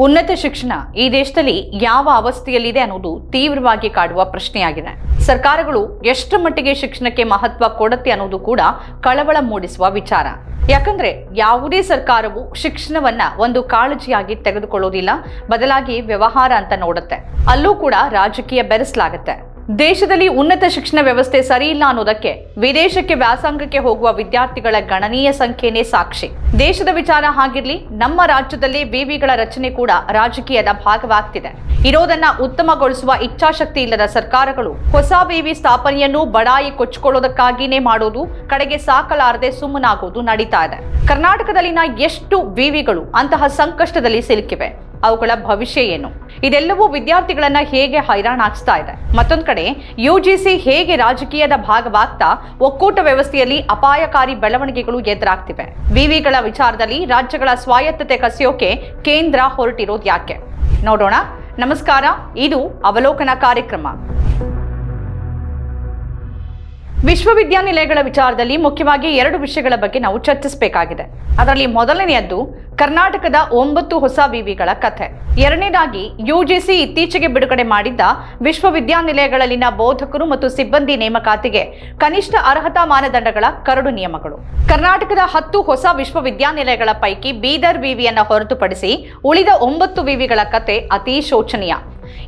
ಉನ್ನತ ಶಿಕ್ಷಣ ಈ ದೇಶದಲ್ಲಿ ಯಾವ ಅವಸ್ಥೆಯಲ್ಲಿದೆ ಅನ್ನೋದು ತೀವ್ರವಾಗಿ ಕಾಡುವ ಪ್ರಶ್ನೆಯಾಗಿದೆ. ಸರ್ಕಾರಗಳು ಎಷ್ಟು ಮಟ್ಟಿಗೆ ಶಿಕ್ಷಣಕ್ಕೆ ಮಹತ್ವ ಕೊಡುತ್ತೆ ಅನ್ನೋದು ಕೂಡ ಕಳವಳ ಮೂಡಿಸುವ ವಿಚಾರ. ಯಾಕಂದ್ರೆ ಯಾವುದೇ ಸರ್ಕಾರವು ಶಿಕ್ಷಣವನ್ನ ಒಂದು ಕಾಳಜಿಯಾಗಿ ತೆಗೆದುಕೊಳ್ಳೋದಿಲ್ಲ, ಬದಲಾಗಿ ವ್ಯವಹಾರ ಅಂತ ನೋಡುತ್ತೆ. ಅಲ್ಲೂ ಕೂಡ ರಾಜಕೀಯ ಬೆರೆಸಲಾಗುತ್ತೆ. ದೇಶದಲ್ಲಿ ಉನ್ನತ ಶಿಕ್ಷಣ ವ್ಯವಸ್ಥೆ ಸರಿಯಿಲ್ಲ ಅನ್ನೋದಕ್ಕೆ ವಿದೇಶಕ್ಕೆ ವ್ಯಾಸಂಗಕ್ಕೆ ಹೋಗುವ ವಿದ್ಯಾರ್ಥಿಗಳ ಗಣನೀಯ ಸಂಖ್ಯೆನೇ ಸಾಕ್ಷಿ. ದೇಶದ ವಿಚಾರ ಹಾಗಿರ್ಲಿ, ನಮ್ಮ ರಾಜ್ಯದಲ್ಲಿ ವಿವಿಗಳ ರಚನೆ ಕೂಡ ರಾಜಕೀಯದ ಭಾಗವಾಗ್ತಿದೆ. ಇರೋದನ್ನ ಉತ್ತಮಗೊಳಿಸುವ ಇಚ್ಛಾಶಕ್ತಿ ಇಲ್ಲದ ಸರ್ಕಾರಗಳು ಹೊಸ ವಿವಿ ಸ್ಥಾಪನೆಯನ್ನು ಬಡಾಯಿ ಕೊಚ್ಚಿಕೊಳ್ಳೋದಕ್ಕಾಗಿನೇ ಮಾಡೋದು, ಕಡೆಗೆ ಸಾಕಲಾರದೆ ಸುಮ್ಮನಾಗೋದು ನಡೀತಾ ಇದೆ. ಕರ್ನಾಟಕದಲ್ಲಿನ ಎಷ್ಟು ವಿವಿಗಳು ಅಂತಹ ಸಂಕಷ್ಟದಲ್ಲಿ ಸಿಲುಕಿವೆ. ಅವುಗಳ ಭವಿಷ್ಯ ಏನು? ಇದೆಲ್ಲವೂ ವಿದ್ಯಾರ್ಥಿಗಳನ್ನ ಹೇಗೆ ಹೈರಾಣಾಗಿಸ್ತಾ ಇದೆ? ಮತ್ತೊಂದು ಕಡೆ ಯುಜಿಸಿ ಹೇಗೆ ರಾಜಕೀಯದ ಭಾಗವಾಗ್ತಾ ಒಕ್ಕೂಟ ವ್ಯವಸ್ಥೆಯಲ್ಲಿ ಅಪಾಯಕಾರಿ ಬೆಳವಣಿಗೆಗಳು ಎದುರಾಗ್ತಿವೆ? ವಿವಿಗಳ ವಿಚಾರದಲ್ಲಿ ರಾಜ್ಯಗಳ ಸ್ವಾಯತ್ತತೆ ಕಸಿಯೋಕೆ ಕೇಂದ್ರ ಹೊರಟಿರೋದು ಯಾಕೆ? ನೋಡೋಣ. ನಮಸ್ಕಾರ. ಇದು ಅವಲೋಕನ ಕಾರ್ಯಕ್ರಮ. ವಿಶ್ವವಿದ್ಯಾನಿಲಯಗಳ ವಿಚಾರದಲ್ಲಿ ಮುಖ್ಯವಾಗಿ ಎರಡು ವಿಷಯಗಳ ಬಗ್ಗೆ ನಾವು ಚರ್ಚಿಸಬೇಕಾಗಿದೆ. ಅದರಲ್ಲಿ ಮೊದಲನೆಯದ್ದು ಕರ್ನಾಟಕದ ಒಂಬತ್ತು ಹೊಸ ವಿವಿಗಳ ಕಥೆ. ಎರಡನೇದಾಗಿ ಯುಜಿಸಿ ಇತ್ತೀಚೆಗೆ ಬಿಡುಗಡೆ ಮಾಡಿದ್ದ ವಿಶ್ವವಿದ್ಯಾನಿಲಯಗಳಲ್ಲಿನ ಬೋಧಕರು ಮತ್ತು ಸಿಬ್ಬಂದಿ ನೇಮಕಾತಿಗೆ ಕನಿಷ್ಠ ಅರ್ಹತಾ ಮಾನದಂಡಗಳ ಕರಡು ನಿಯಮಗಳು. ಕರ್ನಾಟಕದ ಹತ್ತು ಹೊಸ ವಿಶ್ವವಿದ್ಯಾನಿಲಯಗಳ ಪೈಕಿ ಬೀದರ್ ವಿವಿಯನ್ನು ಹೊರತುಪಡಿಸಿ ಉಳಿದ ಒಂಬತ್ತು ವಿವಿಗಳ ಕತೆ ಅತಿ ಶೋಚನೀಯ.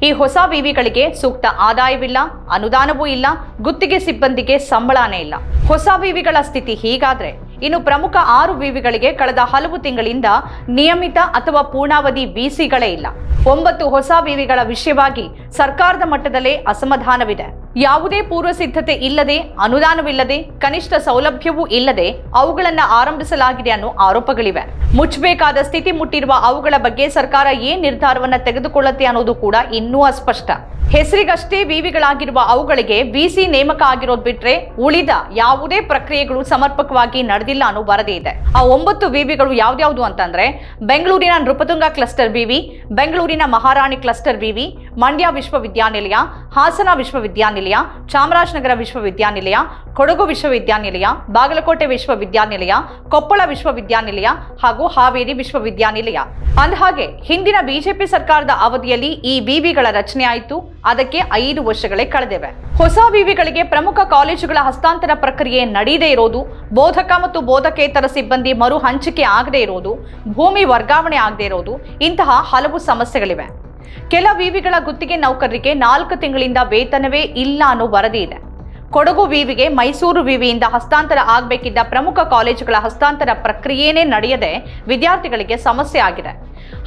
ಈ ಹೊಸ ವಿವಿಗಳಿಗೆ ಸೂಕ್ತ ಆದಾಯವಿಲ್ಲ, ಅನುದಾನವೂ ಇಲ್ಲ, ಗುತ್ತಿಗೆ ಸಿಬ್ಬಂದಿಗೆ ಸಂಬಳನೇ ಇಲ್ಲ. ಹೊಸ ವಿವಿಗಳ ಸ್ಥಿತಿ ಹೀಗಾದ್ರೆ ಇನ್ನು ಪ್ರಮುಖ ಆರು ವಿವಿಗಳಿಗೆ ಕಳೆದ ಹಲವು ತಿಂಗಳಿಂದ ನಿಯಮಿತ ಅಥವಾ ಪೂರ್ಣಾವಧಿ ಬಿಸಿಗಳೇ ಇಲ್ಲ. ಒಂಬತ್ತು ಹೊಸ ವಿವಿಗಳ ವಿಷಯವಾಗಿ ಸರ್ಕಾರದ ಮಟ್ಟದಲ್ಲೇ ಅಸಮಾಧಾನವಿದೆ. ಯಾವುದೇ ಪೂರ್ವ ಸಿದ್ಧತೆ ಇಲ್ಲದೆ, ಅನುದಾನವಿಲ್ಲದೆ, ಕನಿಷ್ಠ ಸೌಲಭ್ಯವೂ ಇಲ್ಲದೆ ಅವುಗಳನ್ನ ಆರಂಭಿಸಲಾಗಿದೆ ಅನ್ನೋ ಆರೋಪಗಳಿವೆ. ಮುಚ್ಚಬೇಕಾದ ಸ್ಥಿತಿ ಮುಟ್ಟಿರುವ ಅವುಗಳ ಬಗ್ಗೆ ಸರ್ಕಾರ ಏನ್ ನಿರ್ಧಾರವನ್ನ ತೆಗೆದುಕೊಳ್ಳುತ್ತೆ ಅನ್ನೋದು ಕೂಡ ಇನ್ನೂ ಅಸ್ಪಷ್ಟ. ಹೆಸರಿಗಷ್ಟೇ ವಿವಿಗಳಾಗಿರುವ ಅವುಗಳಿಗೆ ವಿಸಿ ನೇಮಕ ಆಗಿರೋದು ಬಿಟ್ರೆ ಉಳಿದ ಯಾವುದೇ ಪ್ರಕ್ರಿಯೆಗಳು ಸಮರ್ಪಕವಾಗಿ ನಡೆದಿಲ್ಲ ಅನ್ನೋ ವರದಿ ಇದೆ. ಆ ಒಂಬತ್ತು ವಿವಿಗಳು ಯಾವ್ದ್ಯಾವ್ದು ಅಂತಂದ್ರೆ, ಬೆಂಗಳೂರಿನ ನೃಪತುಂಗ ಕ್ಲಸ್ಟರ್ ವಿವಿ, ಬೆಂಗಳೂರಿನ ಮಹಾರಾಣಿ ಕ್ಲಸ್ಟರ್ ವಿವಿ ಮಂಡ್ಯ ವಿಶ್ವವಿದ್ಯಾನಿಲಯ, ಹಾಸನ ವಿಶ್ವವಿದ್ಯಾನಿಲಯ, ಚಾಮರಾಜನಗರ ವಿಶ್ವವಿದ್ಯಾನಿಲಯ, ಕೊಡಗು ವಿಶ್ವವಿದ್ಯಾನಿಲಯ, ಬಾಗಲಕೋಟೆ ವಿಶ್ವವಿದ್ಯಾನಿಲಯ, ಕೊಪ್ಪಳ ವಿಶ್ವವಿದ್ಯಾನಿಲಯ ಹಾಗೂ ಹಾವೇರಿ ವಿಶ್ವವಿದ್ಯಾನಿಲಯ. ಅಂದಹಾಗೆ ಹಿಂದಿನ ಬಿಜೆಪಿ ಸರ್ಕಾರದ ಅವಧಿಯಲ್ಲಿ ಈ ವಿವಿಗಳ ರಚನೆ ಆಯಿತು. ಅದಕ್ಕೆ ಐದು ವರ್ಷಗಳೇ ಕಳೆದಿವೆ. ಹೊಸ ವಿವಿಗಳಿಗೆ ಪ್ರಮುಖ ಕಾಲೇಜುಗಳ ಹಸ್ತಾಂತರ ಪ್ರಕ್ರಿಯೆ ನಡೆಯದೇ ಇರೋದು. ಬೋಧಕ ಮತ್ತು ಬೋಧಕೇತರ ಸಿಬ್ಬಂದಿ ಮರು ಹಂಚಿಕೆ ಆಗದೇ ಇರೋದು. ಭೂಮಿ ವರ್ಗಾವಣೆ ಆಗದೇ ಇರೋದು. ಇಂತಹ ಹಲವು ಸಮಸ್ಯೆಗಳಿವೆ. ಕೆಲ ವಿವಿಗಳ ಗುತ್ತಿಗೆ ನೌಕರರಿಗೆ ನಾಲ್ಕು ತಿಂಗಳಿಂದ ವೇತನವೇ ಇಲ್ಲ ಅನ್ನೋ ವರದಿ ಇದೆ. ಕೊಡಗು ವಿವಿಗೆ ಮೈಸೂರು ವಿವಿಯಿಂದ ಹಸ್ತಾಂತರ ಆಗಬೇಕಿದ್ದ ಪ್ರಮುಖ ಕಾಲೇಜುಗಳ ಹಸ್ತಾಂತರ ಪ್ರಕ್ರಿಯೆನೇ ನಡೆಯದೆ ವಿದ್ಯಾರ್ಥಿಗಳಿಗೆ ಸಮಸ್ಯೆ ಆಗಿದೆ.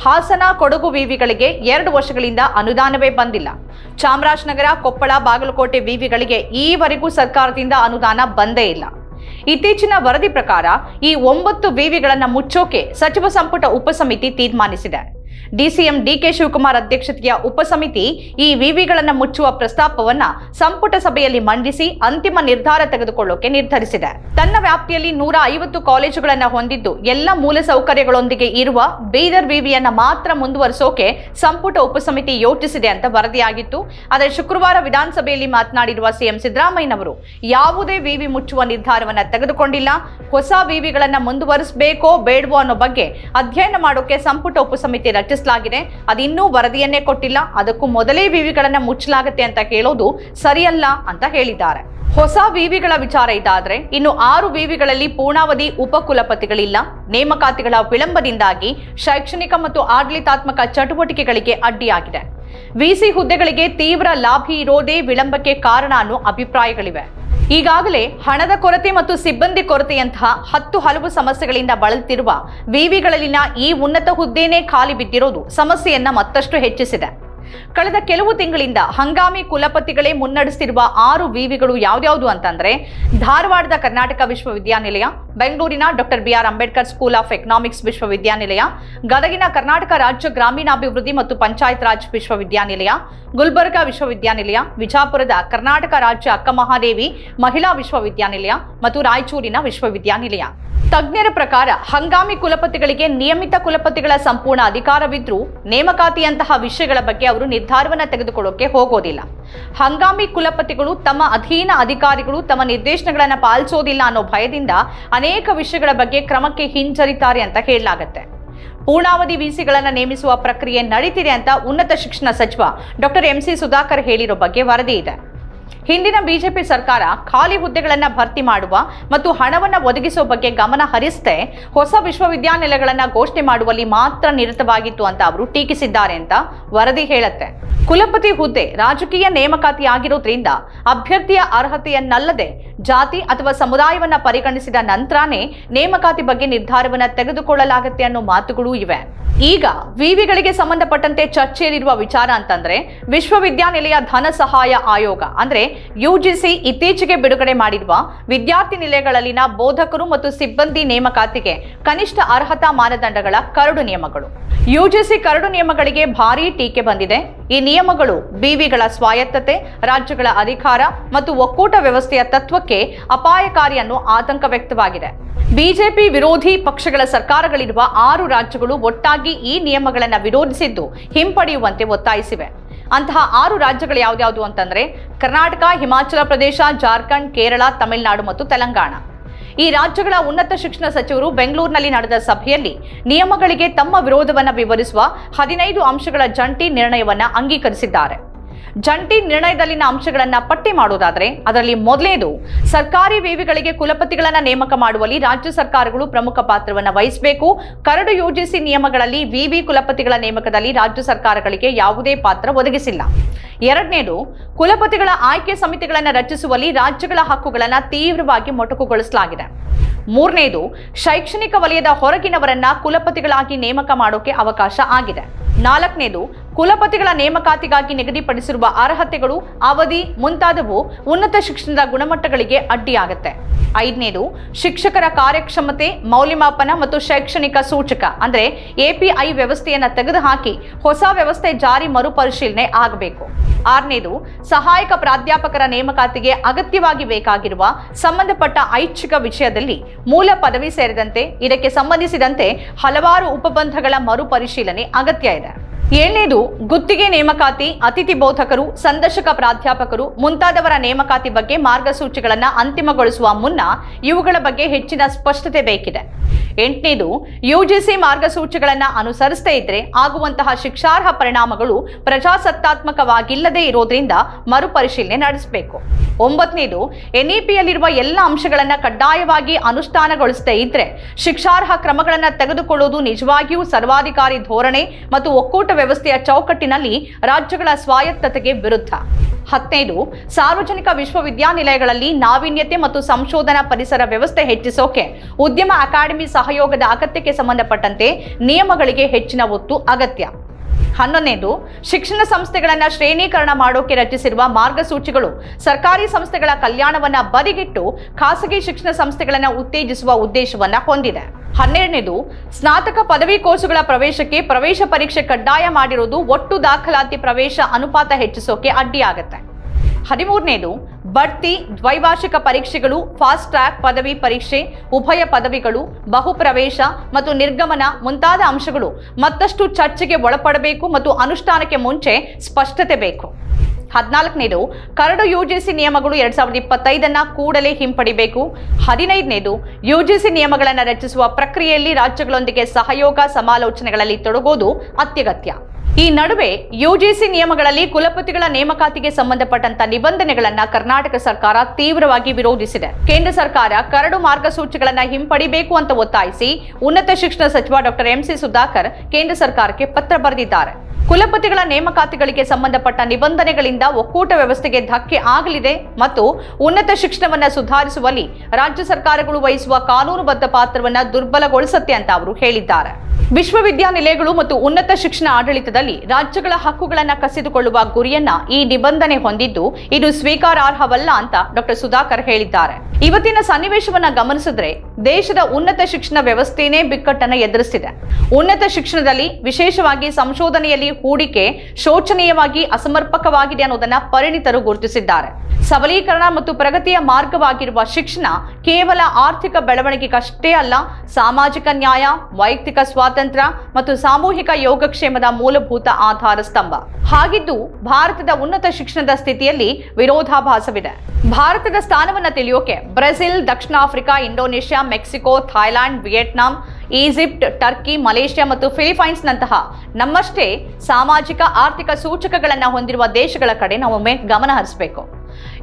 ಹಾಸನ, ಕೊಡಗು ವಿವಿಗಳಿಗೆ ಎರಡು ವರ್ಷಗಳಿಂದ ಅನುದಾನವೇ ಬಂದಿಲ್ಲ. ಚಾಮರಾಜನಗರ, ಕೊಪ್ಪಳ, ಬಾಗಲಕೋಟೆ ವಿವಿಗಳಿಗೆ ಈವರೆಗೂ ಸರ್ಕಾರದಿಂದ ಅನುದಾನ ಬಂದೇ ಇಲ್ಲ. ಇತ್ತೀಚಿನ ವರದಿ ಪ್ರಕಾರ ಈ ಒಂಬತ್ತು ವಿವಿಗಳನ್ನು ಮುಚ್ಚೋಕೆ ಸಚಿವ ಸಂಪುಟ ಉಪಸಮಿತಿ ತೀರ್ಮಾನಿಸಿದೆ. ಡಿಸಿಎಂ ಡಿಕೆ ಶಿವಕುಮಾರ್ ಅಧ್ಯಕ್ಷತೆಯ ಉಪಸಮಿತಿ ಈ ವಿವಿಗಳನ್ನು ಮುಚ್ಚುವ ಪ್ರಸ್ತಾಪವನ್ನ ಸಂಪುಟ ಸಭೆಯಲ್ಲಿ ಮಂಡಿಸಿ ಅಂತಿಮ ನಿರ್ಧಾರ ತೆಗೆದುಕೊಳ್ಳೋಕೆ ನಿರ್ಧರಿಸಿದೆ. ತನ್ನ ವ್ಯಾಪ್ತಿಯಲ್ಲಿ ನೂರ ಐವತ್ತು ಕಾಲೇಜುಗಳನ್ನು ಹೊಂದಿದ್ದು ಎಲ್ಲ ಮೂಲ ಸೌಕರ್ಯಗಳೊಂದಿಗೆ ಇರುವ ಬೀದರ್ ವಿವಿಯನ್ನ ಮಾತ್ರ ಮುಂದುವರಿಸೋಕೆ ಸಂಪುಟ ಉಪಸಮಿತಿ ಯೋಚಿಸಿದೆ ಅಂತ ವರದಿಯಾಗಿತ್ತು. ಆದರೆ ಶುಕ್ರವಾರ ವಿಧಾನಸಭೆಯಲ್ಲಿ ಮಾತನಾಡಿರುವ ಸಿಎಂ ಸಿದ್ದರಾಮಯ್ಯನವರು, ಯಾವುದೇ ವಿವಿ ಮುಚ್ಚುವ ನಿರ್ಧಾರವನ್ನ ತೆಗೆದುಕೊಂಡಿಲ್ಲ. ಹೊಸ ವಿವಿಗಳನ್ನು ಮುಂದುವರಿಸಬೇಕೋ ಬೇಡವೋ ಅನ್ನೋ ಬಗ್ಗೆ ಅಧ್ಯಯನ ಮಾಡೋಕೆ ಸಂಪುಟ ಉಪಸಮಿತಿ ರಚಿಸಲಾಗಿದೆ ಅದಿನ್ನೂ ವರದಿಯನ್ನೇ ಕೊಟ್ಟಿಲ್ಲ. ಅದಕ್ಕೂ ಮೊದಲೇ ವಿವಿಗಳನ್ನ ಮುಚ್ಚಲಾಗುತ್ತೆ ಅಂತ ಹೇಳೋದು ಸರಿಯಲ್ಲ ಅಂತ ಹೇಳಿದ್ದಾರೆ. ಹೊಸ ವಿವಿಗಳ ವಿಚಾರ ಇದಾದ್ರೆ ಇನ್ನು ಆರು ವಿವಿಗಳಲ್ಲಿ ಪೂರ್ಣಾವಧಿ ಉಪಕುಲಪತಿಗಳಿಲ್ಲ. ನೇಮಕಾತಿಗಳ ವಿಳಂಬದಿಂದಾಗಿ ಶೈಕ್ಷಣಿಕ ಮತ್ತು ಆಡಳಿತಾತ್ಮಕ ಚಟುವಟಿಕೆಗಳಿಗೆ ಅಡ್ಡಿಯಾಗಿದೆ. ವಿಸಿ ಹುದ್ದೆಗಳಿಗೆ ತೀವ್ರ ಲಾಭಿ ಇರೋದೇ ವಿಳಂಬಕ್ಕೆ ಕಾರಣ ಅನ್ನೋ ಅಭಿಪ್ರಾಯಗಳಿವೆ. ಈಗಾಗಲೇ ಹಣದ ಕೊರತೆ ಮತ್ತು ಸಿಬ್ಬಂದಿ ಕೊರತೆಯಂತಹ ಹತ್ತು ಹಲವು ಸಮಸ್ಯೆಗಳಿಂದ ಬಳಲ್ತಿರುವ ವಿವಿಗಳಲ್ಲಿನ ಈ ಉನ್ನತ ಹುದ್ದೆನೇ ಖಾಲಿ ಬಿದ್ದಿರೋದು ಸಮಸ್ಯೆಯನ್ನ ಮತ್ತಷ್ಟು ಹೆಚ್ಚಿಸಿದೆ. ಕಳೆದ ಕೆಲವು ತಿಂಗಳಿಂದ ಹಂಗಾಮಿ ಕುಲಪತಿಗಳೇ ಮುನ್ನಡೆಸಿರುವ ಆರು ವಿವಿಗಳು ಯಾವ್ದಾವುದು ಅಂತಂದ್ರೆ ಧಾರವಾಡದ ಕರ್ನಾಟಕ ವಿಶ್ವವಿದ್ಯಾನಿಲಯ, ಬೆಂಗಳೂರಿನ doctor B R Ambedkar school of economics ವಿಶ್ವವಿದ್ಯಾನಿಲಯ, ಗದಗಿನ ಕರ್ನಾಟಕ ರಾಜ್ಯ ಗ್ರಾಮೀಣಾಭಿವೃದ್ಧಿ ಮತ್ತು ಪಂಚಾಯತ್ ರಾಜ್ ವಿಶ್ವವಿದ್ಯಾನಿಲಯ, ಗುಲ್ಬರ್ಗಾ ವಿಶ್ವವಿದ್ಯಾನಿಲಯ, ವಿಜಾಪುರದ ಕರ್ನಾಟಕ ರಾಜ್ಯ ಅಕ್ಕಮಹಾದೇವಿ ಮಹಿಳಾ ವಿಶ್ವವಿದ್ಯಾನಿಲಯ ಮತ್ತು ರಾಯಚೂರಿನ ವಿಶ್ವವಿದ್ಯಾನಿಲಯ. ತಜ್ಞರ ಪ್ರಕಾರ ಹಂಗಾಮಿ ಕುಲಪತಿಗಳಿಗೆ ನಿಯಮಿತ ಕುಲಪತಿಗಳ ಸಂಪೂರ್ಣ ಅಧಿಕಾರವಿದ್ರೂ ನೇಮಕಾತಿಯಂತಹ ವಿಷಯಗಳ ಬಗ್ಗೆ ಅವರು ನಿರ್ಧಾರವನ್ನು ತೆಗೆದುಕೊಳ್ಳೋಕೆ ಹೋಗೋದಿಲ್ಲ. ಹಂಗಾಮಿ ಕುಲಪತಿಗಳು ತಮ್ಮ ಅಧೀನ ಅಧಿಕಾರಿಗಳು ತಮ್ಮ ನಿರ್ದೇಶನಗಳನ್ನು ಪಾಲಿಸೋದಿಲ್ಲ ಅನ್ನೋ ಭಯದಿಂದ ಅನೇಕ ವಿಷಯಗಳ ಬಗ್ಗೆ ಕ್ರಮಕ್ಕೆ ಹಿಂಜರಿತಾರೆ ಅಂತ ಹೇಳಲಾಗತ್ತೆ. ಪೂರ್ಣಾವಧಿ ವಿಸಿಗಳನ್ನು ನೇಮಿಸುವ ಪ್ರಕ್ರಿಯೆ ನಡೀತಿದೆ ಅಂತ ಉನ್ನತ ಶಿಕ್ಷಣ ಸಚಿವ ಡಾಕ್ಟರ್ ಎಂ ಸಿ ಸುಧಾಕರ್ ಹೇಳಿರೋ ಬಗ್ಗೆ ವರದಿ ಇದೆ. ಹಿಂದಿನ ಬಿಜೆಪಿ ಸರ್ಕಾರ ಖಾಲಿ ಹುದ್ದೆಗಳನ್ನು ಭರ್ತಿ ಮಾಡುವ ಮತ್ತು ಹಣವನ್ನು ಒದಗಿಸುವ ಬಗ್ಗೆ ಗಮನ ಹರಿಸದೆ ಹೊಸ ವಿಶ್ವವಿದ್ಯಾನಿಲಯಗಳನ್ನು ಘೋಷಣೆ ಮಾಡುವಲ್ಲಿ ಮಾತ್ರ ನಿರತವಾಗಿತ್ತು ಅಂತ ಅವರು ಟೀಕಿಸಿದ್ದಾರೆ ಅಂತ ವರದಿ ಹೇಳುತ್ತೆ. ಕುಲಪತಿ ಹುದ್ದೆ ರಾಜಕೀಯ ನೇಮಕಾತಿ ಆಗಿರೋದ್ರಿಂದ ಅಭ್ಯರ್ಥಿಯ ಅರ್ಹತೆಯನ್ನಲ್ಲದೆ ಜಾತಿ ಅಥವಾ ಸಮುದಾಯವನ್ನ ಪರಿಗಣಿಸಿದ ನಂತರನೇ ನೇಮಕಾತಿ ಬಗ್ಗೆ ನಿರ್ಧಾರವನ್ನ ತೆಗೆದುಕೊಳ್ಳಲಾಗುತ್ತೆ ಅನ್ನೋ ಮಾತುಗಳು ಇವೆ. ಈಗ ವಿವಿಗಳಿಗೆ ಸಂಬಂಧಪಟ್ಟಂತೆ ಚರ್ಚೆಯಲ್ಲಿರುವ ವಿಚಾರ ಅಂತಂದ್ರೆ ವಿಶ್ವವಿದ್ಯಾನಿಲಯ ಧನ ಸಹಾಯ ಆಯೋಗ, ಅಂದ್ರೆ ಯುಜಿಸಿ ಇತ್ತೀಚೆಗೆ ಬಿಡುಗಡೆ ಮಾಡಿರುವ ವಿದ್ಯಾರ್ಥಿ ನಿಲಯಗಳಲ್ಲಿನ ಬೋಧಕರು ಮತ್ತು ಸಿಬ್ಬಂದಿ ನೇಮಕಾತಿಗೆ ಕನಿಷ್ಠ ಅರ್ಹತಾ ಮಾನದಂಡಗಳ ಕರಡು ನಿಯಮಗಳು. ಯುಜಿಸಿ ಕರಡು ನಿಯಮಗಳಿಗೆ ಭಾರೀ ಟೀಕೆ ಬಂದಿದೆ. ಈ ನಿಯಮಗಳು ಬಿವಿಗಳ ಸ್ವಾಯತ್ತತೆ, ರಾಜ್ಯಗಳ ಅಧಿಕಾರ ಮತ್ತು ಒಕ್ಕೂಟ ವ್ಯವಸ್ಥೆಯ ತತ್ವಕ್ಕೆ ಅಪಾಯಕಾರಿ ಅನ್ನೋ ಆತಂಕ ವ್ಯಕ್ತವಾಗಿದೆ. ಬಿಜೆಪಿ ವಿರೋಧಿ ಪಕ್ಷಗಳ ಸರ್ಕಾರಗಳಿರುವ ಆರು ರಾಜ್ಯಗಳು ಒಟ್ಟಾಗಿ ಈ ನಿಯಮಗಳನ್ನು ವಿರೋಧಿಸಿದ್ದು ಹಿಂಪಡೆಯುವಂತೆ ಒತ್ತಾಯಿಸಿವೆ. ಅಂತಹ ಆರು ರಾಜ್ಯಗಳು ಯಾವ್ದ್ಯಾವುದು ಅಂತಂದ್ರೆ ಕರ್ನಾಟಕ, ಹಿಮಾಚಲ ಪ್ರದೇಶ, ಜಾರ್ಖಂಡ್, ಕೇರಳ, ತಮಿಳುನಾಡು ಮತ್ತು ತೆಲಂಗಾಣ. ಈ ರಾಜ್ಯಗಳ ಉನ್ನತ ಶಿಕ್ಷಣ ಸಚಿವರು ಬೆಂಗಳೂರಿನಲ್ಲಿ ನಡೆದ ಸಭೆಯಲ್ಲಿ ನಿಯಮಗಳಿಗೆ ತಮ್ಮ ವಿರೋಧವನ್ನು ವಿವರಿಸುವ ಹದಿನೈದು ಅಂಶಗಳ ಜಂಟಿ ನಿರ್ಣಯವನ್ನು ಅಂಗೀಕರಿಸಿದ್ದಾರೆ. ಜಂಟಿ ನಿರ್ಣಯದಲ್ಲಿನ ಅಂಶಗಳನ್ನ ಪಟ್ಟಿ ಮಾಡುವುದಾದರೆ ಅದರಲ್ಲಿ ಮೊದಲೇದು, ಸರ್ಕಾರಿ ವಿವಿಗಳಿಗೆ ಕುಲಪತಿಗಳನ್ನ ನೇಮಕ ಮಾಡುವಲ್ಲಿ ರಾಜ್ಯ ಸರ್ಕಾರಗಳು ಪ್ರಮುಖ ಪಾತ್ರವನ್ನು ವಹಿಸಬೇಕು. ಕರಡು ಯುಜಿಸಿ ನಿಯಮಗಳಲ್ಲಿ ವಿವಿ ಕುಲಪತಿಗಳ ನೇಮಕದಲ್ಲಿ ರಾಜ್ಯ ಸರ್ಕಾರಗಳಿಗೆ ಯಾವುದೇ ಪಾತ್ರ ಒದಗಿಸಿಲ್ಲ. ಎರಡನೇದು, ಕುಲಪತಿಗಳ ಆಯ್ಕೆ ಸಮಿತಿಗಳನ್ನು ರಚಿಸುವಲ್ಲಿ ರಾಜ್ಯಗಳ ಹಕ್ಕುಗಳನ್ನು ತೀವ್ರವಾಗಿ ಮೊಟಕುಗೊಳಿಸಲಾಗಿದೆ. ಮೂರನೇದು, ಶೈಕ್ಷಣಿಕ ವಲಯದ ಹೊರಗಿನವರನ್ನ ಕುಲಪತಿಗಳಾಗಿ ನೇಮಕ ಮಾಡೋಕೆ ಅವಕಾಶ ಆಗಿದೆ. ನಾಲ್ಕನೇದು ಕುಲಪತಿಗಳ ನೇಮಕಾತಿಗಾಗಿ ನಿಗದಿಪಡಿಸಿರುವ ಅರ್ಹತೆಗಳು, ಅವಧಿ ಮುಂತಾದವು ಉನ್ನತ ಶಿಕ್ಷಣದ ಗುಣಮಟ್ಟಗಳಿಗೆ ಅಡ್ಡಿಯಾಗುತ್ತೆ. ಐದನೇದು, ಶಿಕ್ಷಕರ ಕಾರ್ಯಕ್ಷಮತೆ, ಮೌಲ್ಯಮಾಪನ ಮತ್ತು ಶೈಕ್ಷಣಿಕ ಸೂಚಕ, ಅಂದ್ರೆ ಎಪಿಐ ವ್ಯವಸ್ಥೆಯನ್ನು ತೆಗೆದುಹಾಕಿ ಹೊಸ ವ್ಯವಸ್ಥೆ ಜಾರಿ ಮರುಪರಿಶೀಲನೆ ಆಗಬೇಕು. ಆರನೇದು, ಸಹಾಯಕ ಪ್ರಾಧ್ಯಾಪಕರ ನೇಮಕಾತಿಗೆ ಅಗತ್ಯವಾಗಿ ಬೇಕಾಗಿರುವ ಸಂಬಂಧಪಟ್ಟ ಐಚ್ಛಿಕ ವಿಷಯದಲ್ಲಿ ಮೂಲ ಪದವಿ ಸೇರಿದಂತೆ, ಇದಕ್ಕೆ ಸಂಬಂಧಿಸಿದಂತೆ ಹಲವಾರು ಉಪಬಂಧಗಳ ಮರುಪರಿಶೀಲನೆ ಅಗತ್ಯ ಇದೆ. ಏಳನೇದು, ಗುತ್ತಿಗೆ ನೇಮಕಾತಿ, ಅತಿಥಿ ಬೋಧಕರು, ಸಂದರ್ಶಕ ಪ್ರಾಧ್ಯಾಪಕರು ಮುಂತಾದವರ ನೇಮಕಾತಿ ಬಗ್ಗೆ ಮಾರ್ಗಸೂಚಿಗಳನ್ನು ಅಂತಿಮಗೊಳಿಸುವ ಮುನ್ನ ಇವುಗಳ ಬಗ್ಗೆ ಹೆಚ್ಚಿನ ಸ್ಪಷ್ಟತೆ ಬೇಕಿದೆ. ಎಂಟನೇದು, ಯುಜಿಸಿ ಮಾರ್ಗಸೂಚಿಗಳನ್ನು ಅನುಸರಿಸದೇ ಇದ್ರೆ ಆಗುವಂತಹ ಶಿಕ್ಷಾರ್ಹ ಪರಿಣಾಮಗಳು ಪ್ರಜಾಸತ್ತಾತ್ಮಕವಾಗಿಲ್ಲದೆ ಇರೋದ್ರಿಂದ ಮರುಪರಿಶೀಲನೆ ನಡೆಸಬೇಕು. ಒಂಬತ್ತನೇದು, ಎನ್ಇಪಿಯಲ್ಲಿರುವ ಎಲ್ಲ ಅಂಶಗಳನ್ನು ಕಡ್ಡಾಯವಾಗಿ ಅನುಷ್ಠಾನಗೊಳಿಸದೇ ಇದ್ರೆ ಶಿಕ್ಷಾರ್ಹ ಕ್ರಮಗಳನ್ನು ತೆಗೆದುಕೊಳ್ಳುವುದು ನಿಜವಾಗಿಯೂ ಸರ್ವಾಧಿಕಾರಿ ಧೋರಣೆ ಮತ್ತು ಒಕ್ಕೂಟ ವ್ಯವಸ್ಥೆಯ ಚೌಕಟ್ಟಿನಲ್ಲಿ ರಾಜ್ಯಗಳ ಸ್ವಾಯತ್ತತೆಗೆ ವಿರುದ್ಧ. ಹದಿನೈದು, ಸಾರ್ವಜನಿಕ ವಿಶ್ವವಿದ್ಯಾನಿಲಯಗಳಲ್ಲಿ ನಾವೀನ್ಯತೆ ಮತ್ತು ಸಂಶೋಧನಾ ಪರಿಸರ ವ್ಯವಸ್ಥೆ ಹೆಚ್ಚಿಸೋಕೆ ಉದ್ಯಮ ಅಕಾಡೆಮಿ ಸಹಯೋಗದ ಅಗತ್ಯಕ್ಕೆ ಸಂಬಂಧಪಟ್ಟಂತೆ ನಿಯಮಗಳಿಗೆ ಹೆಚ್ಚಿನ ಒತ್ತು ಅಗತ್ಯ. ಹನ್ನೊಂದನೇದು, ಶಿಕ್ಷಣ ಸಂಸ್ಥೆಗಳನ್ನ ಶ್ರೇಣೀಕರಣ ಮಾಡೋಕೆ ರಚಿಸಿರುವ ಮಾರ್ಗಸೂಚಿಗಳು. ಸರ್ಕಾರಿ ಸಂಸ್ಥೆಗಳ ಕಲ್ಯಾಣವನ್ನ ಬದಿಗಿಟ್ಟು ಖಾಸಗಿ ಶಿಕ್ಷಣ ಸಂಸ್ಥೆಗಳನ್ನ ಉತ್ತೇಜಿಸುವ ಉದ್ದೇಶವನ್ನ ಹೊಂದಿದೆ. ಹನ್ನೆರಡನೇದು, ಸ್ನಾತಕ ಪದವಿ ಕೋರ್ಸುಗಳ ಪ್ರವೇಶಕ್ಕೆ ಪ್ರವೇಶ ಪರೀಕ್ಷೆ ಕಡ್ಡಾಯ ಮಾಡಿರುವುದು ಒಟ್ಟು ದಾಖಲಾತಿ ಪ್ರವೇಶ ಅನುಪಾತ ಹೆಚ್ಚಿಸೋಕೆ ಅಡ್ಡಿಯಾಗುತ್ತೆ. ಹದಿಮೂರನೇದು ಬಡ್ತಿ, ದ್ವೈವಾರ್ಷಿಕ ಪರೀಕ್ಷೆಗಳು, ಫಾಸ್ಟ್ ಟ್ರ್ಯಾಕ್ ಪದವಿ ಪರೀಕ್ಷೆ, ಉಭಯ ಪದವಿಗಳು, ಬಹುಪ್ರವೇಶ ಮತ್ತು ನಿರ್ಗಮನ ಮುಂತಾದ ಅಂಶಗಳು ಮತ್ತಷ್ಟು ಚರ್ಚೆಗೆ ಒಳಪಡಬೇಕು ಮತ್ತು ಅನುಷ್ಠಾನಕ್ಕೆ ಮುಂಚೆ ಸ್ಪಷ್ಟತೆ ಬೇಕು. ಹದಿನಾಲ್ಕನೇದು, ಕರಡು ಯುಜಿಸಿ ನಿಯಮಗಳು ಎರಡ್ ಸಾವಿರದ ಇಪ್ಪತ್ತೈದನ್ನ ಕೂಡಲೇ ಹಿಂಪಡಿಬೇಕು. ಹದಿನೈದನೇದು, ಯುಜಿಸಿ ನಿಯಮಗಳನ್ನು ರಚಿಸುವ ಪ್ರಕ್ರಿಯೆಯಲ್ಲಿ ರಾಜ್ಯಗಳೊಂದಿಗೆ ಸಹಯೋಗ ಸಮಾಲೋಚನೆಗಳಲ್ಲಿ ತೊಡಗೋದು ಅತ್ಯಗತ್ಯ. ಈ ನಡುವೆ ಯುಜಿಸಿ ನಿಯಮಗಳಲ್ಲಿ ಕುಲಪತಿಗಳ ನೇಮಕಾತಿಗೆ ಸಂಬಂಧಪಟ್ಟಂತ ನಿಬಂಧನೆಗಳನ್ನು ಕರ್ನಾಟಕ ಸರ್ಕಾರ ತೀವ್ರವಾಗಿ ವಿರೋಧಿಸಿದೆ. ಕೇಂದ್ರ ಸರ್ಕಾರ ಕರಡು ಮಾರ್ಗಸೂಚಿಗಳನ್ನ ಹಿಂಪಡಿಬೇಕು ಅಂತ ಒತ್ತಾಯಿಸಿ ಉನ್ನತ ಶಿಕ್ಷಣ ಸಚಿವ ಡಾಕ್ಟರ್ ಎಂಸಿ ಸುಧಾಕರ್ ಕೇಂದ್ರ ಸರ್ಕಾರಕ್ಕೆ ಪತ್ರ ಬರೆದಿದ್ದಾರೆ. ಕುಲಪತಿಗಳ ನೇಮಕಾತಿಗಳಿಗೆ ಸಂಬಂಧಪಟ್ಟ ನಿಬಂಧನೆಗಳಿಂದ ಒಕ್ಕೂಟ ವ್ಯವಸ್ಥೆಗೆ ಧಕ್ಕೆ ಆಗಲಿದೆ ಮತ್ತು ಉನ್ನತ ಶಿಕ್ಷಣವನ್ನು ಸುಧಾರಿಸುವಲ್ಲಿ ರಾಜ್ಯ ಸರ್ಕಾರಗಳು ವಹಿಸುವ ಕಾನೂನುಬದ್ಧ ಪಾತ್ರವನ್ನು ದುರ್ಬಲಗೊಳಿಸುತ್ತೆ ಅಂತ ಅವರು ಹೇಳಿದ್ದಾರೆ. ವಿಶ್ವವಿದ್ಯಾನಿಲಯಗಳು ಮತ್ತು ಉನ್ನತ ಶಿಕ್ಷಣ ಆಡಳಿತದಲ್ಲಿ ರಾಜ್ಯಗಳ ಹಕ್ಕುಗಳನ್ನು ಕಸಿದುಕೊಳ್ಳುವ ಗುರಿಯನ್ನ ಈ ನಿಬಂಧನೆ ಹೊಂದಿದ್ದು ಇದು ಸ್ವೀಕಾರಾರ್ಹವಲ್ಲ ಅಂತ ಡಾಕ್ಟರ್ ಸುಧಾಕರ್ ಹೇಳಿದ್ದಾರೆ. ಇವತ್ತಿನ ಸನ್ನಿವೇಶವನ್ನ ಗಮನಿಸಿದ್ರೆ ದೇಶದ ಉನ್ನತ ಶಿಕ್ಷಣ ವ್ಯವಸ್ಥೆನೇ ಬಿಕ್ಕಟ್ಟನ್ನ ಎದುರಿಸಿದೆ ಉನ್ನತ ಶಿಕ್ಷಣದಲ್ಲಿ ವಿಶೇಷವಾಗಿ ಸಂಶೋಧನೆಯಲ್ಲಿ ಹೂಡಿಕೆ ಶೋಚನೀಯವಾಗಿ ಅಸಮರ್ಪಕವಾಗಿದೆ ಅನ್ನೋದನ್ನ ಪರಿಣಿತರು ಗುರುತಿಸಿದ್ದಾರೆ. ಸಬಲೀಕರಣ ಮತ್ತು ಪ್ರಗತಿಯ ಮಾರ್ಗವಾಗಿರುವ ಶಿಕ್ಷಣ ಕೇವಲ ಆರ್ಥಿಕ ಬೆಳವಣಿಗೆಗಷ್ಟೇ ಅಲ್ಲ, ಸಾಮಾಜಿಕ ನ್ಯಾಯ, ವೈಯಕ್ತಿಕ ಸ್ವಾತಂತ್ರ್ಯ ಸ್ವಾತಂತ್ರ್ಯ ಮತ್ತು ಸಾಮೂಹಿಕ ಯೋಗಕ್ಷೇಮದ ಮೂಲಭೂತ ಆಧಾರ ಸ್ತಂಭ. ಹಾಗಿದ್ದು, ಭಾರತದ ಉನ್ನತ ಶಿಕ್ಷಣದ ಸ್ಥಿತಿಯಲ್ಲಿ ವಿರೋಧಾಭಾಸವಿದೆ. ಭಾರತದ ಸ್ಥಾನವನ್ನು ತಿಳಿಯೋಕೆ ಬ್ರೆಜಿಲ್, ದಕ್ಷಿಣ Africa, Indonesia, Mexico Thailand Vietnam, Egypt, Turkey, Malaysia ಮತ್ತು ಫಿಲಿಪೈನ್ಸ್ನಂತಹ ನಮ್ಮಷ್ಟೇ ಸಾಮಾಜಿಕ, ಆರ್ಥಿಕ ಸೂಚಕಗಳನ್ನು ಹೊಂದಿರುವ ದೇಶಗಳ ಕಡೆ ನಾವೊಮ್ಮೆ ಗಮನ ಹರಿಸಬೇಕು.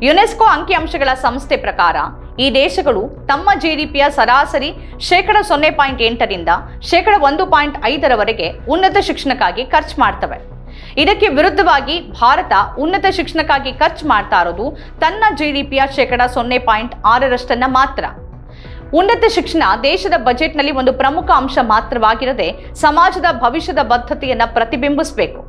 ಯುನೆಸ್ಕೋ ಅಂಕಿಅಂಶಗಳ ಸಂಸ್ಥೆ ಪ್ರಕಾರ, ಈ ದೇಶಗಳು ತಮ್ಮ ಜಿಡಿಪಿಯ ಸರಾಸರಿ ಶೇಕಡ ಸೊನ್ನೆ ಪಾಯಿಂಟ್ ಎಂಟರಿಂದ ಶೇಕಡ ಒಂದು ಪಾಯಿಂಟ್ ಐದರವರೆಗೆ ಉನ್ನತ ಶಿಕ್ಷಣಕ್ಕಾಗಿ ಖರ್ಚು ಮಾಡ್ತವೆ. ಇದಕ್ಕೆ ವಿರುದ್ಧವಾಗಿ ಭಾರತ ಉನ್ನತ ಶಿಕ್ಷಣಕ್ಕಾಗಿ ಖರ್ಚು ಮಾಡ್ತಾ ಇರೋದು ತನ್ನ ಜಿಡಿಪಿಯ ಶೇಕಡ ಸೊನ್ನೆ ಪಾಯಿಂಟ್ ಆರರಷ್ಟನ್ನ ಮಾತ್ರ. ಉನ್ನತ ಶಿಕ್ಷಣ ದೇಶದ ಬಜೆಟ್ನಲ್ಲಿ ಒಂದು ಪ್ರಮುಖ ಅಂಶ ಮಾತ್ರವಾಗಿರದೆ ಸಮಾಜದ ಭವಿಷ್ಯದ ಬದ್ಧತೆಯನ್ನು ಪ್ರತಿಬಿಂಬಿಸಬೇಕು.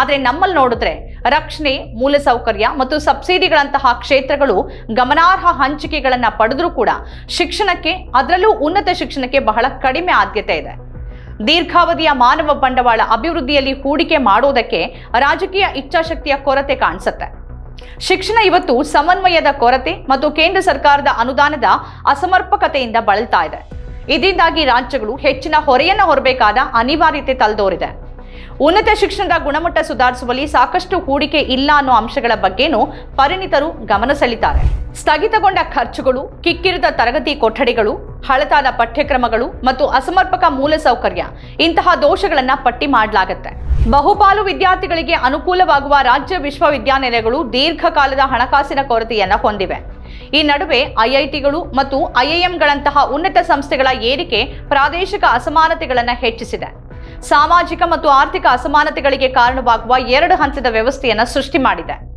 ಆದರೆ ನಮ್ಮಲ್ಲಿ ನೋಡಿದ್ರೆ ರಕ್ಷಣೆ, ಮೂಲಸೌಕರ್ಯ ಮತ್ತು ಸಬ್ಸಿಡಿಗಳಂತಹ ಕ್ಷೇತ್ರಗಳು ಗಮನಾರ್ಹ ಹಂಚಿಕೆಗಳನ್ನು ಪಡೆದರೂ ಕೂಡ ಶಿಕ್ಷಣಕ್ಕೆ, ಅದರಲ್ಲೂ ಉನ್ನತ ಶಿಕ್ಷಣಕ್ಕೆ ಬಹಳ ಕಡಿಮೆ ಆದ್ಯತೆ ಇದೆ. ದೀರ್ಘಾವಧಿಯ ಮಾನವ ಬಂಡವಾಳ ಅಭಿವೃದ್ಧಿಯಲ್ಲಿ ಹೂಡಿಕೆ ಮಾಡೋದಕ್ಕೆ ರಾಜಕೀಯ ಇಚ್ಛಾಶಕ್ತಿಯ ಕೊರತೆ ಕಾಣಿಸುತ್ತೆ. ಶಿಕ್ಷಣ ಇವತ್ತು ಸಮನ್ವಯದ ಕೊರತೆ ಮತ್ತು ಕೇಂದ್ರ ಸರ್ಕಾರದ ಅನುದಾನದ ಅಸಮರ್ಪಕತೆಯಿಂದ ಬಳಲ್ತಾ ಇದೆ. ಇದರಿಂದಾಗಿ ರಾಜ್ಯಗಳು ಹೆಚ್ಚಿನ ಹೊರೆಯನ್ನು ಹೊರಬೇಕಾದ ಅನಿವಾರ್ಯತೆ ತಲೆದೋರಿದೆ. ಉನ್ನತ ಶಿಕ್ಷಣದ ಗುಣಮಟ್ಟ ಸುಧಾರಿಸುವಲ್ಲಿ ಸಾಕಷ್ಟು ಹೂಡಿಕೆ ಇಲ್ಲ ಅನ್ನೋ ಅಂಶಗಳ ಬಗ್ಗೆನೂ ಪರಿಣಿತರು ಗಮನ ಸೆಳಿತಾರೆ. ಸ್ಥಗಿತಗೊಂಡ ಖರ್ಚುಗಳು, ಕಿಕ್ಕಿರಿದ ತರಗತಿ ಕೊಠಡಿಗಳು, ಹಳತಾದ ಪಠ್ಯಕ್ರಮಗಳು ಮತ್ತು ಅಸಮರ್ಪಕ ಮೂಲಸೌಕರ್ಯ ಇಂತಹ ದೋಷಗಳನ್ನ ಪಟ್ಟಿ ಮಾಡಲಾಗುತ್ತೆ. ಬಹುಪಾಲು ವಿದ್ಯಾರ್ಥಿಗಳಿಗೆ ಅನುಕೂಲವಾಗುವ ರಾಜ್ಯ ವಿಶ್ವವಿದ್ಯಾನಿಲಯಗಳು ದೀರ್ಘಕಾಲದ ಹಣಕಾಸಿನ ಕೊರತೆಯನ್ನ ಹೊಂದಿವೆ. ಈ ನಡುವೆ ಐಐಟಿಗಳು ಮತ್ತು ಐಐಎಂಗಳಂತಹ ಉನ್ನತ ಸಂಸ್ಥೆಗಳ ಏರಿಕೆ ಪ್ರಾದೇಶಿಕ ಅಸಮಾನತೆಗಳನ್ನು ಹೆಚ್ಚಿಸಿದೆ. ಸಾಮಾಜಿಕ ಮತ್ತು ಆರ್ಥಿಕ ಅಸಮಾನತೆಗಳಿಗೆ ಕಾರಣವಾಗುವ ಎರಡು ಹಂತದ ವ್ಯವಸ್ಥೆಯನ್ನು ಸೃಷ್ಟಿ ಮಾಡಿದೆ.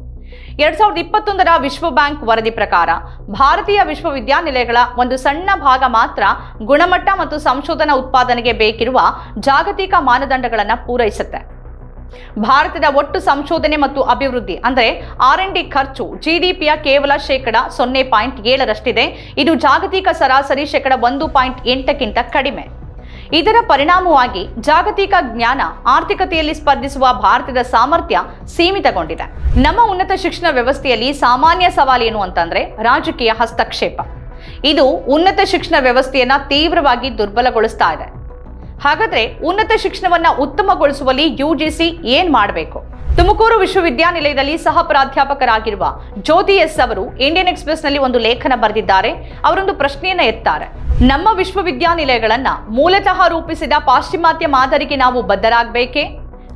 ಎರಡ್ ಸಾವಿರದ ಇಪ್ಪತ್ತೊಂದರ ವಿಶ್ವ ಬ್ಯಾಂಕ್ ವರದಿ ಪ್ರಕಾರ ಭಾರತೀಯ ವಿಶ್ವವಿದ್ಯಾನಿಲಯಗಳ ಒಂದು ಸಣ್ಣ ಭಾಗ ಮಾತ್ರ ಗುಣಮಟ್ಟ ಮತ್ತು ಸಂಶೋಧನಾ ಉತ್ಪಾದನೆಗೆ ಬೇಕಿರುವ ಜಾಗತಿಕ ಮಾನದಂಡಗಳನ್ನು ಪೂರೈಸುತ್ತೆ. ಭಾರತದ ಒಟ್ಟು ಸಂಶೋಧನೆ ಮತ್ತು ಅಭಿವೃದ್ಧಿ ಅಂದರೆ ಆರ್ ಎನ್ ಡಿ ಖರ್ಚು ಜಿಡಿಪಿಯ ಕೇವಲ ಶೇಕಡ ಸೊನ್ನೆ ಪಾಯಿಂಟ್ ಏಳರಷ್ಟಿದೆ. ಇದು ಜಾಗತಿಕ ಸರಾಸರಿ ಶೇಕಡ ಒಂದು ಪಾಯಿಂಟ್ ಎಂಟಕ್ಕಿಂತ ಕಡಿಮೆ. ಇದರ ಪರಿಣಾಮವಾಗಿ ಜಾಗತಿಕ ಜ್ಞಾನ ಆರ್ಥಿಕತೆಯಲ್ಲಿ ಸ್ಪರ್ಧಿಸುವ ಭಾರತದ ಸಾಮರ್ಥ್ಯ ಸೀಮಿತಗೊಂಡಿದೆ. ನಮ್ಮ ಉನ್ನತ ಶಿಕ್ಷಣ ವ್ಯವಸ್ಥೆಯಲ್ಲಿ ಸಾಮಾನ್ಯ ಸವಾಲೇನು ಅಂತಂದ್ರೆ ರಾಜಕೀಯ ಹಸ್ತಕ್ಷೇಪ. ಇದು ಉನ್ನತ ಶಿಕ್ಷಣ ವ್ಯವಸ್ಥೆಯನ್ನ ತೀವ್ರವಾಗಿ ದುರ್ಬಲಗೊಳಿಸ್ತಾ ಇದೆ. ಹಾಗಾದ್ರೆ ಉನ್ನತ ಶಿಕ್ಷಣವನ್ನ ಉತ್ತಮಗೊಳಿಸುವಲ್ಲಿ ಯುಜಿಸಿ ಏನ್ ಮಾಡಬೇಕು? ತುಮಕೂರು ವಿಶ್ವವಿದ್ಯಾನಿಲಯದಲ್ಲಿ ಸಹ ಪ್ರಾಧ್ಯಾಪಕರಾಗಿರುವ ಜ್ಯೋತಿ ಎಸ್ ಅವರು ಇಂಡಿಯನ್ ಎಕ್ಸ್ಪ್ರೆಸ್ನಲ್ಲಿ ಒಂದು ಲೇಖನ ಬರೆದಿದ್ದಾರೆ. ಅವರೊಂದು ಪ್ರಶ್ನೆಯನ್ನ ಎತ್ತಾರೆ. ನಮ್ಮ ವಿಶ್ವವಿದ್ಯಾನಿಲಯಗಳನ್ನ ಮೂಲತಃ ರೂಪಿಸಿದ ಪಾಶ್ಚಿಮಾತ್ಯ ಮಾದರಿಗೆ ನಾವು ಬದ್ಧರಾಗಬೇಕೇ?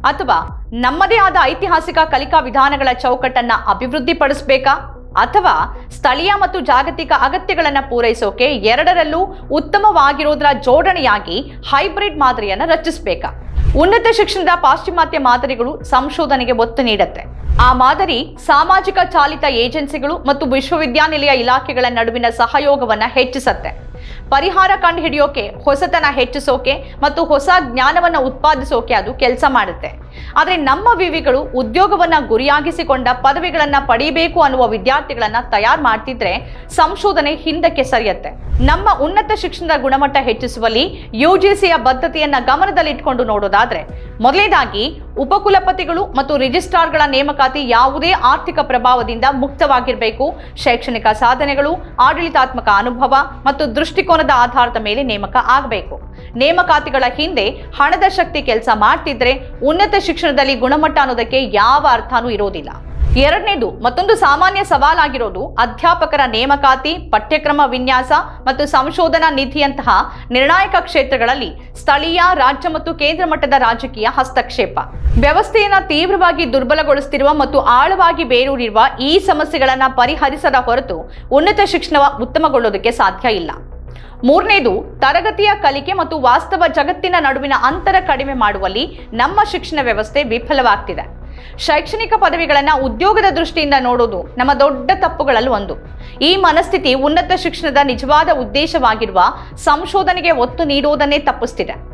ಅಥವಾ ನಮ್ಮದೇ ಆದ ಐತಿಹಾಸಿಕ ಕಲಿಕಾ ವಿಧಾನಗಳ ಚೌಕಟ್ಟನ್ನ ಅಭಿವೃದ್ಧಿಪಡಿಸಬೇಕಾ? ಅಥವಾ ಸ್ಥಳೀಯ ಮತ್ತು ಜಾಗತಿಕ ಅಗತ್ಯಗಳನ್ನು ಪೂರೈಸೋಕೆ ಎರಡರಲ್ಲೂ ಉತ್ತಮವಾಗಿರೋದರ ಜೋಡಣೆಯಾಗಿ ಹೈಬ್ರಿಡ್ ಮಾದರಿಯನ್ನು ರಚಿಸಬೇಕಾ? ಉನ್ನತ ಶಿಕ್ಷಣದ ಪಾಶ್ಚಿಮಾತ್ಯ ಮಾದರಿಗಳು ಸಂಶೋಧನೆಗೆ ಒತ್ತು ನೀಡುತ್ತೆ. ಆ ಮಾದರಿ ಸಾಮಾಜಿಕ ಚಾಲಿತ ಏಜೆನ್ಸಿಗಳು ಮತ್ತು ವಿಶ್ವವಿದ್ಯಾನಿಲಯ ಇಲಾಖೆಗಳ ನಡುವಿನ ಸಹಯೋಗವನ್ನ ಹೆಚ್ಚಿಸತ್ತೆ. ಪರಿಹಾರ ಕಂಡುಹಿಡಿಯೋಕೆ, ಹೊಸತನ ಹೆಚ್ಚಿಸೋಕೆ ಮತ್ತು ಹೊಸ ಜ್ಞಾನವನ್ನು ಉತ್ಪಾದಿಸೋಕೆ ಅದು ಕೆಲಸ ಮಾಡುತ್ತೆ. ಆದರೆ ನಮ್ಮ ವಿವಿಗಳು ಉದ್ಯೋಗವನ್ನ ಗುರಿಯಾಗಿಸಿಕೊಂಡ ಪದವಿಗಳನ್ನ ಪಡೆಯಬೇಕು ಅನ್ನುವ ವಿದ್ಯಾರ್ಥಿಗಳನ್ನ ತಯಾರು ಮಾಡ್ತಿದ್ರೆ ಸಂಶೋಧನೆ ಹಿಂದಕ್ಕೆ ಸರಿಯತ್ತೆ. ನಮ್ಮ ಉನ್ನತ ಶಿಕ್ಷಣದ ಗುಣಮಟ್ಟ ಹೆಚ್ಚಿಸುವಲ್ಲಿ ಯುಜಿಸಿಯ ಬದ್ಧತೆಯನ್ನ ಗಮನದಲ್ಲಿಟ್ಕೊಂಡು ನೋಡೋದಾದ್ರೆ ಮೊದಲನೇದಾಗಿ ಉಪಕುಲಪತಿಗಳು ಮತ್ತು ರಿಜಿಸ್ಟ್ರಾರ್ಗಳ ನೇಮಕಾತಿ ಯಾವುದೇ ಆರ್ಥಿಕ ಪ್ರಭಾವದಿಂದ ಮುಕ್ತವಾಗಿರಬೇಕು. ಶೈಕ್ಷಣಿಕ ಸಾಧನೆಗಳು, ಆಡಳಿತಾತ್ಮಕ ಅನುಭವ ಮತ್ತು ದೃಷ್ಟಿಕೋನದ ಆಧಾರದ ಮೇಲೆ ನೇಮಕ ಆಗಬೇಕು. ನೇಮಕಾತಿಗಳ ಹಿಂದೆ ಹಣದ ಶಕ್ತಿ ಕೆಲಸ ಮಾಡ್ತಿದ್ರೆ ಉನ್ನತ ಶಿಕ್ಷಣದಲ್ಲಿ ಗುಣಮಟ್ಟ ಅನ್ನೋದಕ್ಕೆ ಯಾವ ಅರ್ಥನೂ ಇರೋದಿಲ್ಲ. ಎರಡನೇದು ಮತ್ತೊಂದು ಸಾಮಾನ್ಯ ಸವಾಲಾಗಿರೋದು ಅಧ್ಯಾಪಕರ ನೇಮಕಾತಿ, ಪಠ್ಯಕ್ರಮ ವಿನ್ಯಾಸ ಮತ್ತು ಸಂಶೋಧನಾ ನಿಧಿಯಂತಹ ನಿರ್ಣಾಯಕ ಕ್ಷೇತ್ರಗಳಲ್ಲಿ ಸ್ಥಳೀಯ, ರಾಜ್ಯ ಮತ್ತು ಕೇಂದ್ರ ಮಟ್ಟದ ರಾಜಕೀಯ ಹಸ್ತಕ್ಷೇಪ. ವ್ಯವಸ್ಥೆಯನ್ನು ತೀವ್ರವಾಗಿ ದುರ್ಬಲಗೊಳಿಸುತ್ತಿರುವ ಮತ್ತು ಆಳವಾಗಿ ಬೇರೂರಿರುವ ಈ ಸಮಸ್ಯೆಗಳನ್ನು ಪರಿಹರಿಸದ ಹೊರತು ಉನ್ನತ ಶಿಕ್ಷಣ ಉತ್ತಮಗೊಳ್ಳೋದಕ್ಕೆ ಸಾಧ್ಯ ಇಲ್ಲ. ಮೂರನೇದು, ತರಗತಿಯ ಕಲಿಕೆ ಮತ್ತು ವಾಸ್ತವ ಜಗತ್ತಿನ ನಡುವಿನ ಅಂತರ ಕಡಿಮೆ ಮಾಡುವಲ್ಲಿ ನಮ್ಮ ಶಿಕ್ಷಣ ವ್ಯವಸ್ಥೆ ವಿಫಲವಾಗ್ತಿದೆ. ಶೈಕ್ಷಣಿಕ ಪದವಿಗಳನ್ನು ಉದ್ಯೋಗದ ದೃಷ್ಟಿಯಿಂದ ನೋಡೋದು ನಮ್ಮ ದೊಡ್ಡ ತಪ್ಪುಗಳಲ್ಲಿ ಒಂದು. ಈ ಮನಸ್ಥಿತಿ ಉನ್ನತ ಶಿಕ್ಷಣದ ನಿಜವಾದ ಉದ್ದೇಶವಾಗಿರುವ ಸಂಶೋಧನೆಗೆ ಒತ್ತು ನೀಡುವುದನ್ನೇ ತಪ್ಪಿಸ್ತಿದೆ.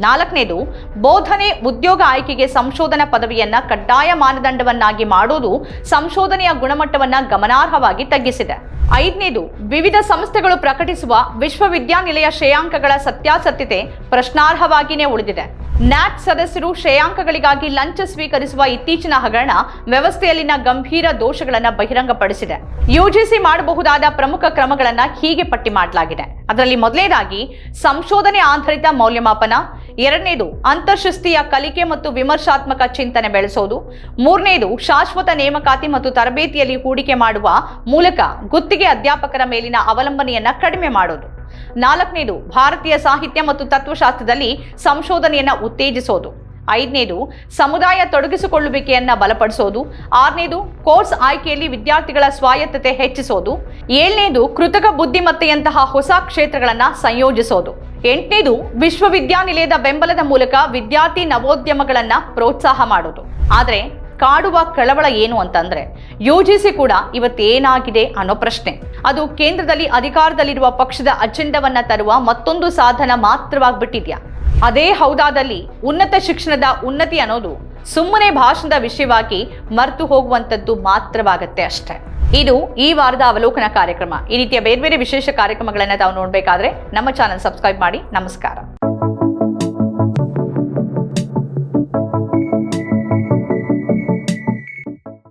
ನಾಲ್ಕನೇದು, ಬೋಧನೆ ಉದ್ಯೋಗ ಆಯ್ಕೆಗೆ ಸಂಶೋಧನಾ ಪದವಿಯನ್ನ ಕಡ್ಡಾಯ ಮಾನದಂಡವನ್ನಾಗಿ ಮಾಡೋದು ಸಂಶೋಧನೆಯ ಗುಣಮಟ್ಟವನ್ನ ಗಮನಾರ್ಹವಾಗಿ ತಗ್ಗಿಸಿದೆ. ಐದನೇದು, ವಿವಿಧ ಸಂಸ್ಥೆಗಳು ಪ್ರಕಟಿಸುವ ವಿಶ್ವವಿದ್ಯಾನಿಲಯ ಶ್ರೇಯಾಂಕಗಳ ಸತ್ಯಾಸತ್ಯತೆ ಪ್ರಶ್ನಾರ್ಹವಾಗಿಯೇ ಉಳಿದಿದೆ. ನ್ಯಾಕ್ ಸದಸ್ಯರು ಶ್ರೇಯಾಂಕಗಳಿಗಾಗಿ ಲಂಚ ಸ್ವೀಕರಿಸುವ ಇತ್ತೀಚಿನ ಹಗರಣ ವ್ಯವಸ್ಥೆಯಲ್ಲಿನ ಗಂಭೀರ ದೋಷಗಳನ್ನು ಬಹಿರಂಗಪಡಿಸಿದೆ. ಯುಜಿಸಿ ಮಾಡಬಹುದಾದ ಪ್ರಮುಖ ಕ್ರಮಗಳನ್ನು ಹೀಗೆ ಪಟ್ಟಿ ಮಾಡಲಾಗಿದೆ. ಅದರಲ್ಲಿ ಮೊದಲನೇದಾಗಿ ಸಂಶೋಧನೆ ಆಧಾರಿತ ಮೌಲ್ಯಮಾಪನ, ಎರಡನೇದು ಅಂತರ್ಶಿಸ್ತಿಯ ಕಲಿಕೆ ಮತ್ತು ವಿಮರ್ಶಾತ್ಮಕ ಚಿಂತನೆ ಬೆಳೆಸೋದು, ಮೂರನೇದು ಶಾಶ್ವತ ನೇಮಕಾತಿ ಮತ್ತು ತರಬೇತಿಯಲ್ಲಿ ಹೂಡಿಕೆ ಮಾಡುವ ಮೂಲಕ ಗುತ್ತಿಗೆ ಅಧ್ಯಾಪಕರ ಮೇಲಿನ ಅವಲಂಬನೆಯನ್ನು ಕಡಿಮೆ ಮಾಡೋದು. ನಾಲ್ಕನೇದು, ಭಾರತೀಯ ಸಾಹಿತ್ಯ ಮತ್ತು ತತ್ವಶಾಸ್ತ್ರದಲ್ಲಿ ಸಂಶೋಧನೆಯನ್ನು ಉತ್ತೇಜಿಸೋದು. ಐದನೇದು, ಸಮುದಾಯ ತೊಡಗಿಸಿಕೊಳ್ಳುವಿಕೆಯನ್ನು ಬಲಪಡಿಸೋದು. ಆರನೇದು, ಕೋರ್ಸ್ ಆಯ್ಕೆಯಲ್ಲಿ ವಿದ್ಯಾರ್ಥಿಗಳ ಸ್ವಾಯತ್ತತೆ ಹೆಚ್ಚಿಸೋದು. ಏಳನೇದು, ಕೃತಕ ಬುದ್ಧಿಮತ್ತೆಯಂತಹ ಹೊಸ ಕ್ಷೇತ್ರಗಳನ್ನು ಸಂಯೋಜಿಸೋದು. ಎಂಟನೇದು, ವಿಶ್ವವಿದ್ಯಾನಿಲಯದ ಬೆಂಬಲದ ಮೂಲಕ ವಿದ್ಯಾರ್ಥಿ ನವೋದ್ಯಮಗಳನ್ನು ಪ್ರೋತ್ಸಾಹ ಮಾಡೋದು. ಆದ್ರೆ ಕಾಡುವ ಕಳವಳ ಏನು ಅಂತಂದ್ರೆ ಯು ಜಿ ಸಿ ಕೂಡ ಇವತ್ತೇನಾಗಿದೆ ಅನ್ನೋ ಪ್ರಶ್ನೆ. ಅದು ಕೇಂದ್ರದಲ್ಲಿ ಅಧಿಕಾರದಲ್ಲಿರುವ ಪಕ್ಷದ ಅಜೆಂಡವನ್ನ ತರುವ ಮತ್ತೊಂದು ಸಾಧನ ಮಾತ್ರವಾಗ್ಬಿಟ್ಟಿದ್ಯಾ? ಅದೇ ಹೌದಾದಲ್ಲಿ ಉನ್ನತ ಶಿಕ್ಷಣದ ಉನ್ನತಿ ಅನ್ನೋದು ಸುಮ್ಮನೆ ಭಾಷಣದ ವಿಷಯವಾಗಿ ಮರೆತು ಹೋಗುವಂಥದ್ದು ಮಾತ್ರವಾಗತ್ತೆ ಅಷ್ಟೇ. ಇದು ಈ ವಾರದ ಅವಲೋಕನ ಕಾರ್ಯಕ್ರಮ. ಈ ರೀತಿಯ ಬೇರೆ ಬೇರೆ ವಿಶೇಷ ಕಾರ್ಯಕ್ರಮಗಳನ್ನು ತಾವು ನೋಡಬೇಕಾದ್ರೆ ನಮ್ಮ ಚಾನಲ್ ಸಬ್ಸ್ಕ್ರೈಬ್ ಮಾಡಿ. ನಮಸ್ಕಾರ.